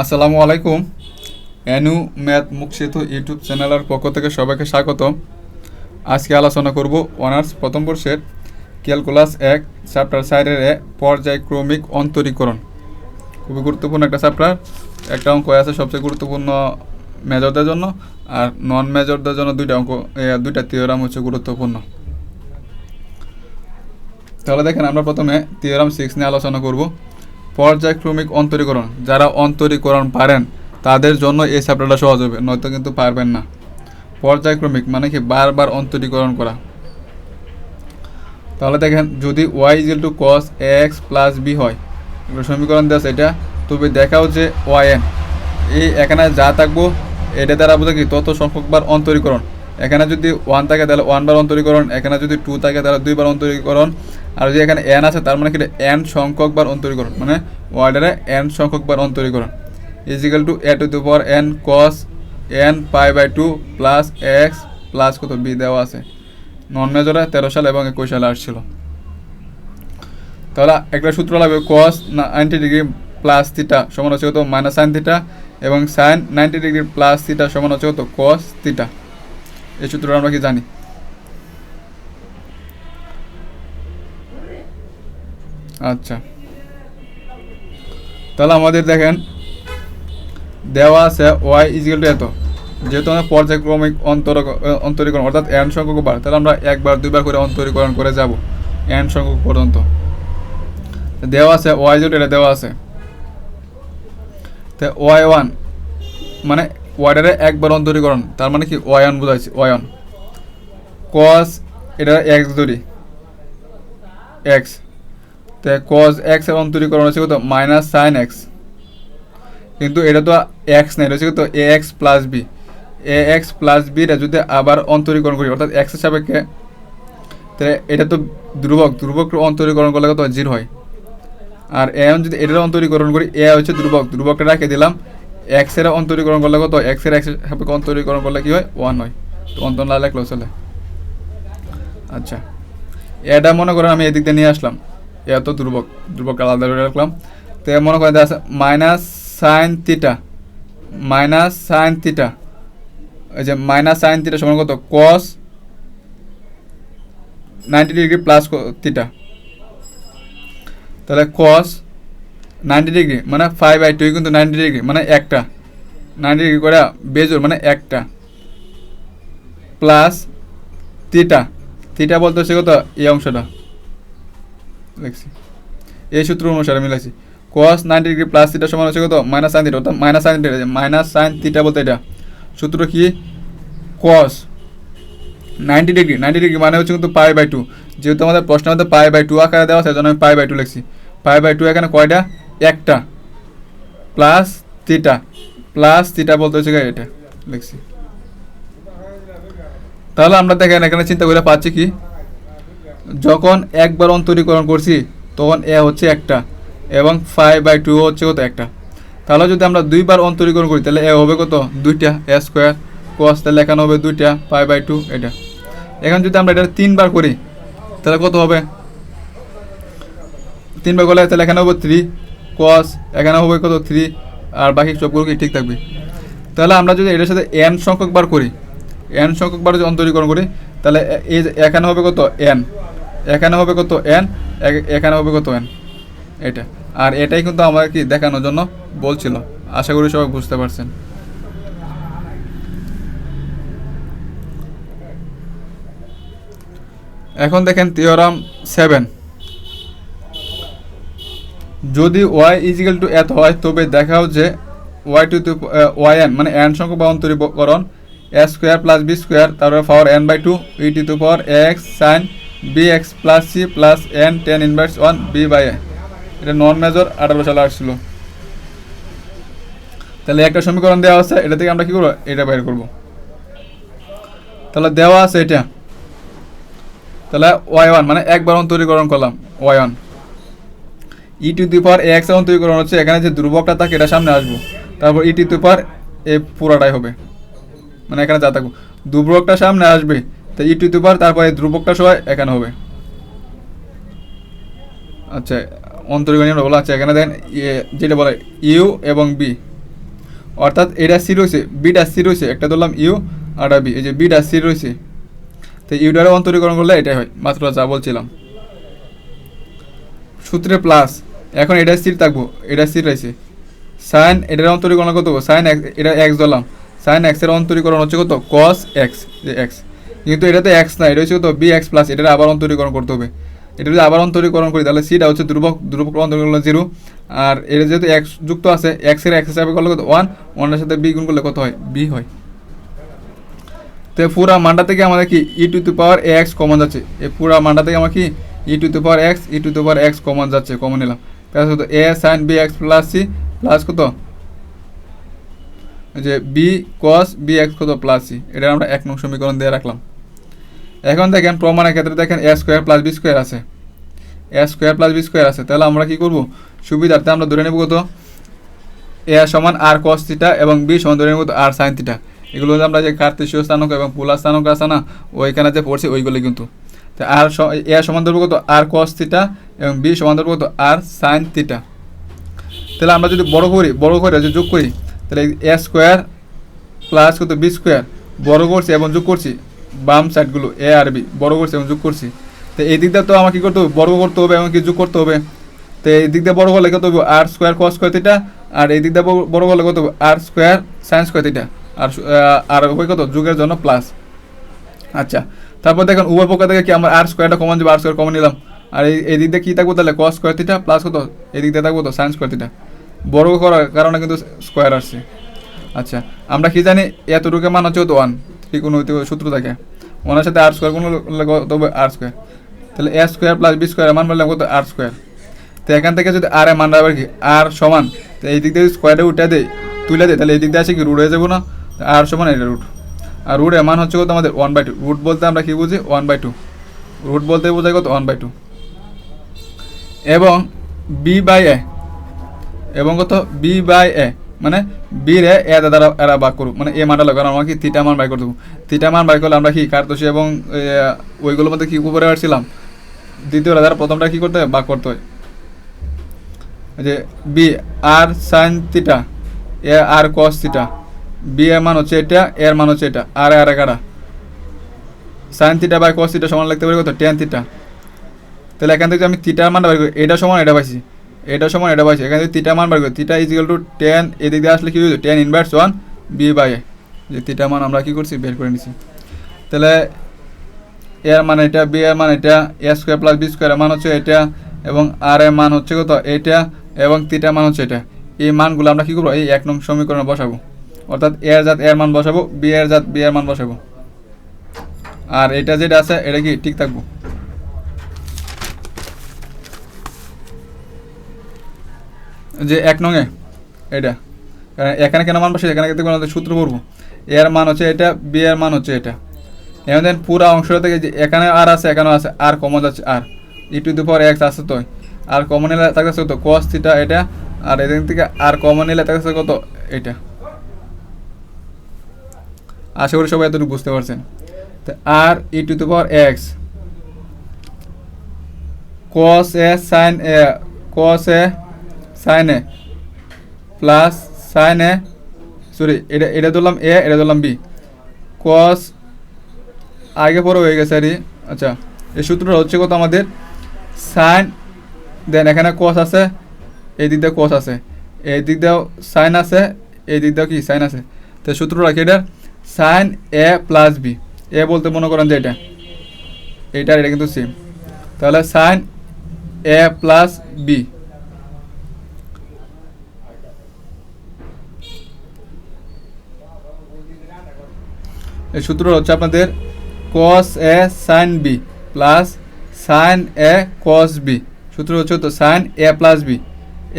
আসসালামু আলাইকুম। অ্যানু math মুখশিত YouTube চ্যানেলের পক্ষ থেকে সবাইকে স্বাগত। আজকে আলোচনা করব অনার্স প্রথম বর্ষের ক্যালকুলাস এক, চ্যাপ্টার সাইডের এ পর্যায়ক্রমিক অন্তরীকরণ। খুবই গুরুত্বপূর্ণ একটা চ্যাপ্টার। একটা অঙ্ক আছে সবচেয়ে গুরুত্বপূর্ণ মেজরদের জন্য আর নন মেজরদের জন্য দুইটা অঙ্ক দুইটা থিওরাম হচ্ছে গুরুত্বপূর্ণ। তাহলে দেখেন আমরা প্রথমে থিওরাম সিক্স নিয়ে আলোচনা করব। পর্যায়ক্রমিক অন্তরীকরণ। যারা অন্তরীকরণ পারেন, তাদের জন্য এই চ্যাপ্টারটা সহজ হবে, নয়তো কিন্তু পারবেন না। পর্যায়ক্রমিক মানে কি? বারবার অন্তরীকরণ করা। তাহলে দেখেন, যদি Y is two cos X plus B হয় সমীকরণ দেওয়া এটা, তবে দেখাও যে ওয়াই এন এই এখানে যা থাকব, এটা দ্বারা বোঝা কি? তত সংখ্যকবার অন্তরীকরণ। এখানে যদি ওয়ান থাকে, তাহলে ওয়ান বার অন্তরীকরণ। এখানে যদি টু থাকে, তাহলে দুইবার অন্তরীকরণ। আর যদি এখানে এন আছে, তার মানে কি এন সংখ্যক বার অন্তরীকরণ মানে ওয়ার্ডারে এন সংখ্যকবার অন্তরীকরণ। Equal to A to the power N cos N pi by two plus X plus কত? বি দেওয়া আছে। নন মেজরে তেরো সাল এবং একুশ সালে আসছিল। তাহলে একটা সূত্র লাগবে cos ninety degree plus theta সমান হচ্ছে কত? মাইনাস সাইন থিটা এবং sine ninety degree plus theta সমান হচ্ছে কত? কস থিটা এই সূত্রটা আমরা কি জানি? আচ্ছা। তাহলে আমাদের দেখেন, দেওয়া আছে ওয়াই ইজিক্যাল টু এত। যেহেতু আমরা পর্যায়ক্রমিক অন্তর অন্তরীকরণ, অর্থাৎ এন সংখ্যক বার, তাহলে আমরা একবার, দুইবার করে অন্তরীকরণ করে যাব এন সংখ্যক পর্যন্ত। দেওয়া আছে ওয়াই জোট এটা দেওয়া আছে। তো ওয়াই ওয়ান মানে ওয়াইডারে একবার অন্তরীকরণ, তার মানে কি ওয়ান ওয়াই ওয়ান কস এটা এক্স ধরি এক্স তো কস এক্সের অন্তরীকরণ হচ্ছে কত? মাইনাস সাইন এক্স কিন্তু এটা তো এক্স নেই হচ্ছে কত? A X plus B A X plus beta যদি আবার অন্তরীকরণ করি, অর্থাৎ এক্সের সাপেক্ষে, তাহলে এটা তো ধ্রুবক। ধ্রুবক অন্তরীকরণ করলে কত? জিরো হয়। আর এ যদি এটার অন্তরীকরণ করি এ হচ্ছে ধ্রুবক। ধ্রুবকটা রেখে দিলাম। এক্সের অন্তরীকরণ করলে কত? এক্সের এক্স সাপেক্ষে অন্তরীকরণ করলে কি হয়? ওয়ান হয়। তো অন্তর না লেখলো চলে আচ্ছা। এটা মনে করেন আমি এদিক দিয়ে নিয়ে আসলাম। এত ধ্রুবক ধ্রুবক আলাদা করে রাখলাম তো মনে করেন আছে minus sine theta minus sine theta এই যে মাইনাস সাইন থিটা সমান কত? Cos ninety degree plus theta তাহলে কস নাইনটি ডিগ্রি মানে ফাইভ বাই টু কিন্তু নাইনটি ডিগ্রি মানে একটা। নাইনটি ডিগ্রি করে বেজোর মানে একটা। প্লাস থিটা থিটা বলতে হচ্ছে কত? এই অংশটা। লিখছি। এই সূত্র অনুসারে মিলাইছি cos 90 ডিগ্রি প্লাস থিটা সমান হচ্ছে কত? মাইনাস সাইন থিটা অর্থাৎ minus sine theta minus sine theta বলতে এটা। সূত্র কি? cos 90 ডিগ্রি 90 ডিগ্রি মানে হচ্ছে কিন্তু পাই বাই টু যেহেতু আমাদের প্রশ্নের মধ্যে পাই বাই টু আকারে দেওয়া আছে জন্য আমি পাই বাই টু লিখছি। পাই বাই টু এখানে কয়টা? একটা। প্লাস থিটা প্লাস থিটা বলতে হচ্ছে এটা, লিখছি। তাহলে আমরা দেখেন, এখানে চিন্তা করে পাচ্ছি কি? যখন একবার অন্তরীকরণ করছি, তখন এ হচ্ছে একটা এবং ফাইভ বাই টু হচ্ছে কত একটা। তাহলে যদি আমরা দুইবার অন্তরীকরণ করি, তাহলে এ হবে কত? দুইটা এ স্কোয়ার কস তাহলে এখানে হবে দুইটা ফাইভ বাই টু এটা। এখন যদি আমরা এটা তিনবার করি, তাহলে কত হবে? তিনবার করলে তাহলে এখানে হবে থ্রি কস এখানে হবে কত থ্রি আর বাকি সবগুলো কি ঠিক থাকবে? তাহলে আমরা যদি এটার সাথে এন সংখ্যক বার করি এন সংখ্যক বার যদি অন্তরীকরণ করি, তাহলে এখানে হবে কত? এন এখানে হবে কত এন এখানে হবে কত এন এটা। আর এটাই কিন্তু আমার কি দেখানোর জন্য বলছিল। আশা করি সবাই বুঝতে পারছেন। এখন দেখেন থিওরাম সেভেন যদি ওয়াই ইজিক্যাল টু এত হয়, তবে দেখাও যে ওয়াই টু ওয়াই এন মানে এন সংখ্যক বা অন্তরীকরণ A square plus B square তারপরে power N by two E to power X sine B X plus C plus N tan inverse one B by এটা নন মেজর আঠারো সালে আসছিল। তাহলে একটা সমীকরণ দেওয়া আছে, এটা থেকে আমরা কি করব? এটা বের করব। তাহলে দেওয়া আছে এটা। তাহলে ওয়াই ওয়ান মানে একবার অন্তরীকরণ করলাম y one e to the power x অন্তরীকরণ হচ্ছে, এখানে যে ধ্রুবকটা থাকে, এটা সামনে আসব। তারপর ই টু দি পাওয়ার এ পুরাটাই হবে। মানে এখানে যা থাকব ধ্রুবকটা সামনে আসবে তো ই টু দি তারপরে ধ্রুবকটা সবাই এখানে হবে। আচ্ছা অন্তরীকরণ বলা আছে, এখানে দেখেন যেটা বলে ইউ এবং বি। অর্থাৎ এটা সি রয়েছে বিটা সি রয়েছে একটা ধরলাম ইউ, আর বি, এই যে বিটা সি রয়েছে তো ইউটারে অন্তরীকরণ করলে এটাই হয়, মাত্র যা বলছিলাম। সূত্রে প্লাস এখন এটা স্থির থাকব, এটা স্থির রয়েছে সাইন এটার অন্তরীকরণ কত? সাইন এক্স এটা এক্স ধরলাম। সাইন এক্সের অন্তরীকরণ হচ্ছে কত? কস এক্স যে এক্স কিন্তু এটা তো এক্স না, এটা হচ্ছে কত বি এক্স প্লাস এটার আবার অন্তরীকরণ করতে হবে। এটা যদি আবার অন্তরীকরণ করি, তাহলে সিটা হচ্ছে ধ্রুবক ধ্রুবক অন্তরীকরণ জিরো আর এটা যেহেতু এক্স যুক্ত আছে এক্সের এক্স হিসাবে করলে কত? ওয়ান ওয়ানের সাথে বি গুণ করলে কত হয়? বি হয়। তো পুরা মানটা থেকে আমাদের কি e to to power a x common যাচ্ছে? এই পুরা মানটা থেকে আমার কি e to to power x e to to power x common যাচ্ছে কমন নিলাম। প্লাস কত a sine b x plus c plus কত? যে বি কস বি এক্স কত? প্লাস সি এটা আমরা এক নং সমীকরণ দিয়ে রাখলাম। এখন দেখেন প্রমাণের ক্ষেত্রে দেখেন a square plus b square আছে। A square plus b square আছে। তাহলে আমরা কি করব? সুবিধার্থে আমরা ধরে নেব কত? এ সমান আর কস থিটা এবং বি সমান ধরে নেব আর সাইন থিটা এগুলো আমরা যে কার্তেশীয় স্থানক এবং পোলার স্থানক আছে না, ওইখানে যে পড়ছি ওইগুলো কিন্তু। তো আর এ সমান ধরবো কত? আর কস থিটা এবং বি সমান ধরবো কত? আর সাইন থিটা তাহলে আমরা যদি বড় করি, বড় করে যদি যোগ করি, তাহলে এ স্কোয়ার প্লাস কত? বি স্কোয়ার বড় করছি এবং যোগ করছি বাম সাইডগুলো এ আর বি বড় করছি এবং যোগ করছি। তো এই দিকটা তো আমাকে কী করতে হবে? বর্গ করতে হবে এবং কি যোগ করতে হবে। তো এই দিক দিয়ে বড় করলে কত হবে r square cos square theta আর এই দিক দিয়ে বড়- বড় করলে কত হবে r square sine square theta আর আর ওই কত? যুগের জন্য প্লাস আচ্ছা তারপর দেখেন উভয় পক্ষ থেকে কি আমার আর স্কোয়ারটা কমন যাবে আর স্কোয়ার কমন নিলাম। আর এই এই দিক দিয়ে কী থাকব তাহলে? কস স্কোয়ার থিটা প্লাস কত? এই দিক দিয়ে থাকব তো? সাইন স্কোয়ার থিটা বর্গ করার কারণে কিন্তু স্কোয়ার আসছে। আচ্ছা আমরা কি জানি? এতটুকু মান হচ্ছে ওয়ান ত্রিকোণমিতি সূত্র থাকে। ওয়ানের সাথে আর স্কোয়ার কোনো কত হবে আর স্কোয়ার তাহলে a square plus b square মান বললাম কত আর স্কোয়ার তো এখান থেকে যদি আর মান রাখবে কি? আর সমান, তো এই দিক দিয়ে স্কোয়ারে উঠে দেয় তুলে দেয় তাহলে এই দিক দিয়ে আসে কি? রুট হয়ে যাব না। আর সমান এটা রুট আর রুট মান হচ্ছে কত আমাদের? ওয়ান বাই টু রুট বলতে আমরা কি বুঝি? ওয়ান বাই টু রুট বলতে বোঝায় কত? ওয়ান বাই টু এবং বি বাই এ এবং কত? বি বাই এ মানে বি রে এ দ্বারা এরা বাক করুক। মানে এ মানটা লাগানো, আমরা কি থিটা মান বাই করে দেবো থিটা মান বাই করলে আমরা কি কার্তসী এবং ওইগুলোর মধ্যে কি উপরে আসছিলাম? দ্বিতীয় দ্বারা প্রথমটা কি করতে হয়? বাক করতে হয়। যে b, r sine theta a, r cos theta. B এর মান হচ্ছে এটা এর মান হচ্ছে এটা। আর আর এগারা সাইন তিটা বাই কস তিটা সমান লিখতে পারি কত? টেন তিটা তাহলে এখান থেকে আমি থিটার মান বার করি, এটা সমান এটা পাইছি। এটা সমান, এটা পাইছি এখানে থিটা মান বার করি theta is equal to tan এদিক দিয়ে আসলে কি হয়েছে tan inverse one b by a যে থিটা মান আমরা কি করছি? বের করে নিছি। তাহলে এর মান এটা বি এর মান এটা এ স্কোয়ার প্লাস বি স্কোয়ারের মান হচ্ছে এটা, এবং আর এর মান হচ্ছে কত? এটা, এবং থিটা মান হচ্ছে এটা। এই মানগুলো আমরা কি করব? এই এক নং সমীকরণে বসাবো। অর্থাৎ এর জাত এর মান বসাবো বি এর জাত বি এর মান বসাবো। আর এটা যেটা আছে, এটা কি? ঠিক থাকব। যে এক নঙে, এটা। এখানে কেন মান বসে এখানে দেখবেন আমাদের সূত্র পড়ব। এর মান হচ্ছে এটা, বি এর মান হচ্ছে এটা। এবং দেন পুরা অংশটা থেকে যে এখানে আর আছে, এখানেও আছে, আর কমন যাচ্ছে আর। E to the power x আছে তো। আর কমন নিলে থাকতেছে কত? কস থিটা এটা। আর এদিক থেকে আর কমন নিলে থাকতেছে কত? এটা। আশা করি সবাই এতটুকু বুঝতে পারছেন। আর e to the power x. cos a sine a, cos a sin a plus sine a sorry এটা এটা ধরলাম এ এটা ধরলাম বি cos আগে পরে হয়ে গেছে আরে আচ্ছা এই সূত্রটা হচ্ছে কত আমাদের? সাইন দেন এখানে cos আছে, এই দিক দিয়ে cos আছে। এই দিক দিয়েও সাইন আছে, এই দিক দিয়েও কি? সাইন আছে। তো সূত্র রাখি এটা। Sine a plus b a বলতে মনে করেন যে এটা। এইটা আর এটা কিন্তু সেম তাহলে সাইন এ প্লাস বি সূত্র হচ্ছে আপনাদের cos a sine b plus sine a cos b সূত্র হচ্ছে তো sine a plus b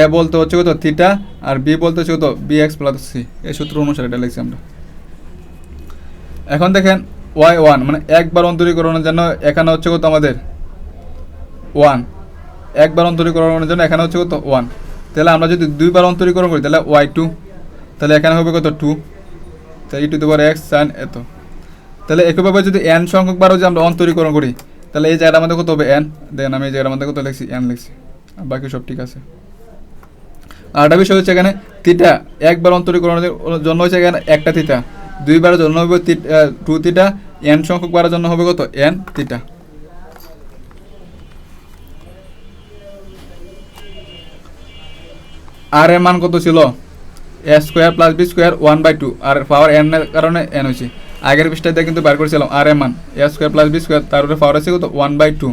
a বলতে হচ্ছে কত? থিটা আর বি বলতে হচ্ছে কত? বি এক্স প্লাস সি এই সূত্র অনুসারে এটা লিখছি আমরা। এখন দেখেন ওয়াই ওয়ান মানে একবার অন্তরীকরণের জন্য এখানে হচ্ছে কত আমাদের? ওয়ান একবার অন্তরীকরণের জন্য এখানে হচ্ছে কত? ওয়ান তাহলে আমরা যদি দুইবার অন্তরীকরণ করি, তাহলে ওয়াই টু তাহলে এখানে হবে কত? টু তাহলে ই টু দেবার এক্স সাইন এত। তাহলে একইভাবে যদি এন সংখ্যক বারও যদি আমরা অন্তরীকরণ করি, তাহলে এই জায়গাটার মধ্যে কত হবে এন দেন আমি এই জায়গাটার মধ্যে কত লিখছি? এন লিখছি। বাকি সব ঠিক আছে। আর একটা বিষয় হচ্ছে এখানে থিটা একবার অন্তরীকরণের জন্য হচ্ছে এখানে একটা থিটা দুইবারের জন্য হবে টু থিটা এন সংখ্যক বারের জন্য হবে কত? এন থিটা আর এর মান কত ছিল? A square plus b square one by two r power n এর কারণে এন হয়েছে। আগের পৃষ্ঠাতে কিন্তু বার করেছিলাম, আর এর মান a square plus b square, তার উপরে পাওয়ার আছে কত? ওয়ান বাই টু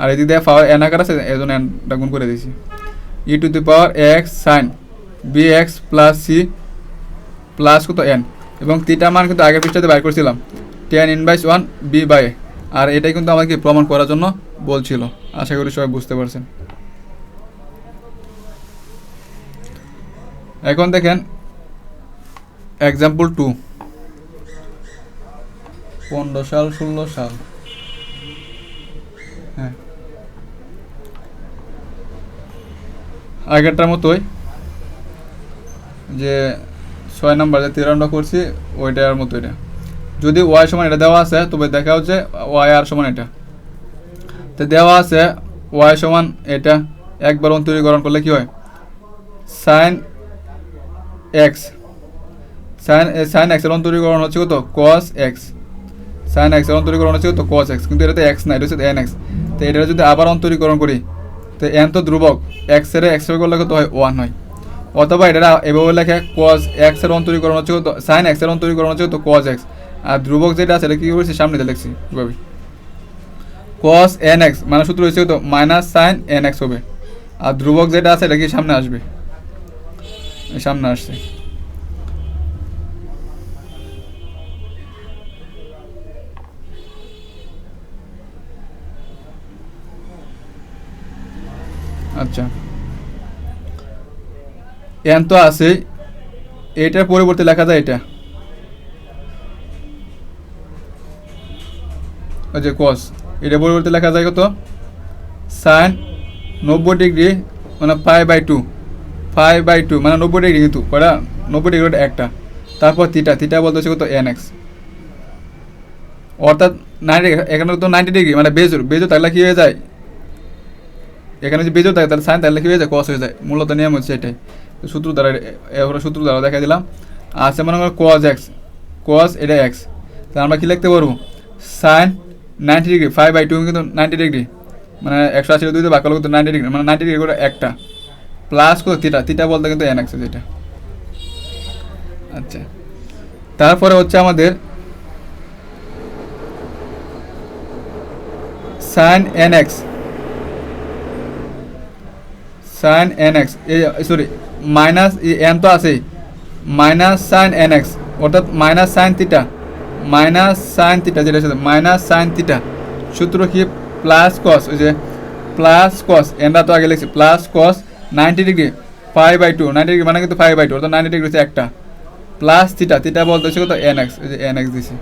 আর এদিক দিয়ে পাওয়ার এন আকার আছে এই জন্য এনটা গুণ করে দিয়েছি। E to the power x sine b x plus c plus কত? এন এবং তিটা মান কিন্তু আগের পৃষ্ঠাতে বার করেছিলাম tan inverse one b by আর এটাই কিন্তু আমাকে প্রমাণ করার জন্য বলছিল। আশা করি সবাই বুঝতে পারছেন। এখন দেখেন এক্সাম্পল টু পনেরো সাল, ষোলো সাল। হ্যাঁ। আগেরটার মতোই যে ছয় নাম্বার যে তিরানটা করছি ওইটার মতো এটা যদি ওয়াই সমান এটা দেওয়া আছে, তবে দেখা হচ্ছে ওয়াই আর সমান এটা। তো দেওয়া আছে ওয়াই সমান এটা, একবার অন্তরীকরণ করলে কি হয়? সাইন এক্স সাইন সাইন এক্সের অন্তরীকরণ হচ্ছে কত? কস এক্স সাইন এক্সের অন্তরীকরণ হচ্ছে কত কস এক্স, কিন্তু এটাতে এক্স নাই, এটা হচ্ছে এন এক্স। তো এটা যদি আবার অন্তরীকরণ করি, তো এন তো ধ্রুবক এক্সের এক্স করলে কত হয়? ওয়ান হয়। অথবা এটা এভাবে লেখে কস এক্সের অন্তরীকরণ হচ্ছে তো সাইন এক্সের অন্তরীকরণ হচ্ছে তো কস এক্স আর ধ্রুবক যেটা আছে, এটা কি করেছি? সামনে দিয়ে লিখছি, এভাবে। কস এন এক্স মানে সূত্র হচ্ছে তো মাইনাস সাইন এন এক্স হবে। আর ধ্রুবক যেটা আছে, এটা কি সামনে আসবে? সামনে আসছে। আচ্ছা। এন তো আছে। এটার পরিবর্তে লেখা যায় এটা। যে কস এটা পরিবর্তে লেখা যায় কত? সাইন নব্বই ডিগ্রি মানে five by two five by two মানে নব্বই ডিগ্রি কিন্তু কটা নব্বই ডিগ্রি একটা। তারপর থিটা থিটা বলতে হচ্ছে কত? এন এক্স অর্থাৎ নাইনটি এখানে তো নাইনটি ডিগ্রি মানে বেজোর বেজোর থাকলে কী হয়ে যায়? এখানে যদি বেজোর থাকে, তাহলে সাইন তাহলে কী হয়ে যায় কস হয়ে যায়। মূলত নিয়ম হচ্ছে এটাই। সূত্র দ্বারা এবার সূত্র দ্বারা দেখা দিলাম। আছে মনে করো কস এক্স কস এটা এক্স তাহলে আমরা কী লিখতে পারব? Sine ninety degree five by two কিন্তু নাইনটি ডিগ্রি মানে একশো আশি দুই বাক্য কিন্তু নাইনটি ডিগ্রি মানে নাইনটি ডিগ্রি করে একটা। প্লাস কত তিটা তিটা বলতে কিন্তু এন এক্স যেটা। আচ্ছা। তারপরে হচ্ছে আমাদের sine n x sine n x sorry minus n তো আছেই। মাইনাস সাইন এন এক্স অর্থাৎ minus sine theta minus sine theta যেটা সাথে মাইনাস সাইন থিটা সূত্র কি? প্লাস কস ওই যে প্লাস কস এনটা তো আগে লিখছি plus cos ninety degree five by two ninety degree মানে কিন্তু ফাইভ বাই টু অর্থাৎ নাইনটি ডিগ্রি হচ্ছে একটা। প্লাস থিটা থিটা বলতে হচ্ছে কত? এন এক্স ওই যে এন এক্স দিছি।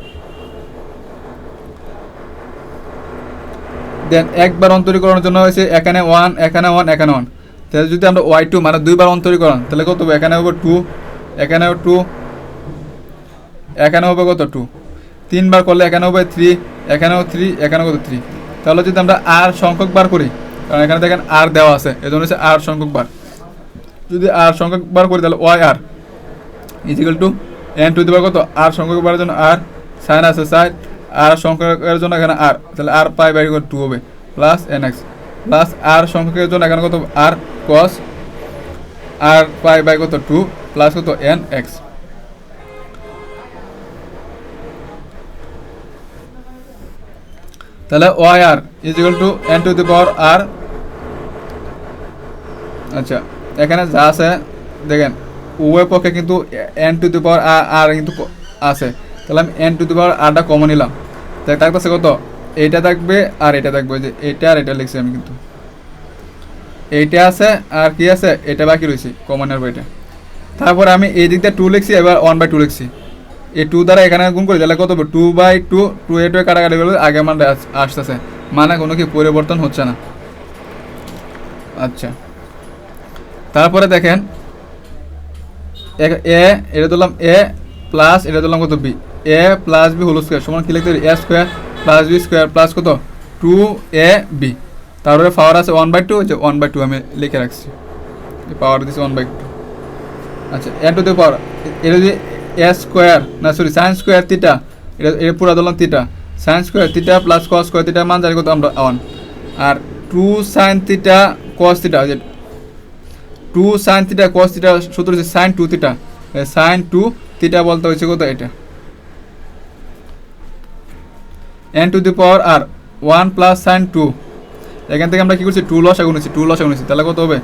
দেন একবার অন্তরীকরণের জন্য হয়েছে এখানে ওয়ান এখানে ওয়ান এখানে ওয়ান তাহলে যদি আমরা ওয়াই টু মানে দুইবার অন্তরীকরণ তাহলে কত এখানে হবে টু এখানে হবে টু এখানে হবে কত? টু তিনবার করলে এখানে হবে থ্রি এখানেও থ্রি এখানেও কত? থ্রি তাহলে যদি আমরা আর সংখ্যক বার করি, কারণ এখানে দেখেন আর দেওয়া আছে, এই জন্য হচ্ছে আর সংখ্যক বার। যদি আর সংখ্যক বার করি, তাহলে y r is equal to n to the power কত? আর সংখ্যক বারের জন্য আর সাইন আছে সাইন আর সংখ্যকের জন্য এখানে আর তাহলে আর পাই বাই টু হবে plus n x plus r সংখ্যকের জন্য এখানে কত? R cos r pi by কত? টু প্লাস কত? এন এক্স তাহলে y r is equal to n to the power r আচ্ছা এখানে যা আছে, দেখেন, উভয় পক্ষে কিন্তু এন টু দি পাওয়ার আর কিন্তু আছে। তাহলে আমি এন টু দি পাওয়ার আরটা কমন নিলাম। তাই থাকতেছে কত? এইটা থাকবে আর এটা থাকবে যে এটা আর এটা লিখছি আমি কিন্তু। এইটা আছে আর কি আছে, এটা বাকি রয়েছে কমনের বইটা তারপর আমি এই দিক দিয়ে টু লিখছি, এবার ওয়ান বাই টু লিখছি। এই টু দ্বারা এখানে গুণ করি, তাহলে কত হবে? Two by two two a two কাটাকাটি করলে আগে মানে আসতেছে। মানে কোনো কি পরিবর্তন হচ্ছে না। আচ্ছা। তারপরে দেখেন, এ এটা ধরলাম এ প্লাস এটা ধরলাম কত b? A plus b whole square সমান কি লিখতে a square plus b square plus কত? টু এ বি তারপরে পাওয়ার আছে ওয়ান বাই টু যে ওয়ান বাই টু আমি লিখে রাখছি। পাওয়ার দিচ্ছে ওয়ান বাই টু আচ্ছা এন টু দি পাওয়ার এটা যদি এ স্কোয়ার না সরি সাইন স্কোয়ার তিটা এটা এটা পুরো ধরলাম theta sine square theta plus cos square theta মান জানি কত আমরা one r two sine theta cos theta যে two sine theta cos theta সূত্র হচ্ছে sine two theta sine two theta বলতে হচ্ছে কত এটা? N to the power r one plus sine two এখান থেকে আমরা কী করছি? টু লস আগুন টু লস আগুন তাহলে কত হবে?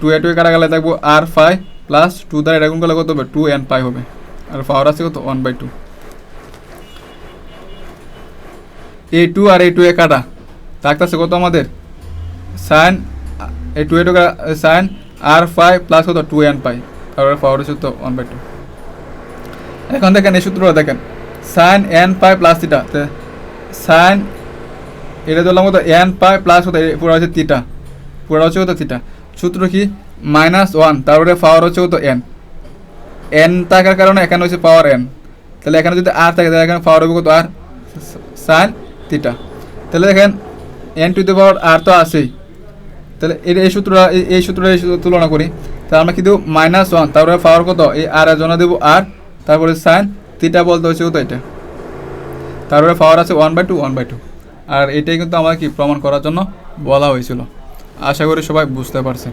টু এ টু এ কাটা গেলে দেখব আর ফাই প্লাস টু দ্বারা এটা গুণ করলে কত হবে? টু এন পাই হবে। আর পাওয়ার আছে কত? One by two a two r a two a কাটা। থাকতেছে কত আমাদের? Sine a two a two sine r phi plus কত টু এন পাই তারপরে পাওয়ার হচ্ছে তো ওয়ান বাই টু এখন দেখেন, এই সূত্রটা দেখেন। Sine n pi plus theta sine, এটা ধরলাম কত এন পাই প্লাস কত পুরো হচ্ছে থিটা পুরো হচ্ছে কত থিটা সূত্র কি? মাইনাস ওয়ান তারপরে পাওয়ার হচ্ছে কত এন এন থাকার কারণে এখানে হচ্ছে পাওয়ার এন তাহলে এখানে যদি আর থাকে, তাহলে এখানে পাওয়ার হবে কত আর সাইন থিটা তাহলে দেখেন n to the power r তো আছেই। তাহলে এর এই সূত্রটা এই- সূত্রটা এই তুলনা করি। তাহলে আমরা কি দেবো? মাইনাস ওয়ান তারপরে পাওয়ার কত? এই আর জন্য দেবো আর তারপরে সাইন থিটা বলতে হচ্ছে কত এটা? তারপরে পাওয়ার আছে one by two one by two আর এটাই কিন্তু আমাকে প্রমাণ করার জন্য বলা হয়েছিল। আশা করি সবাই বুঝতে পারছেন।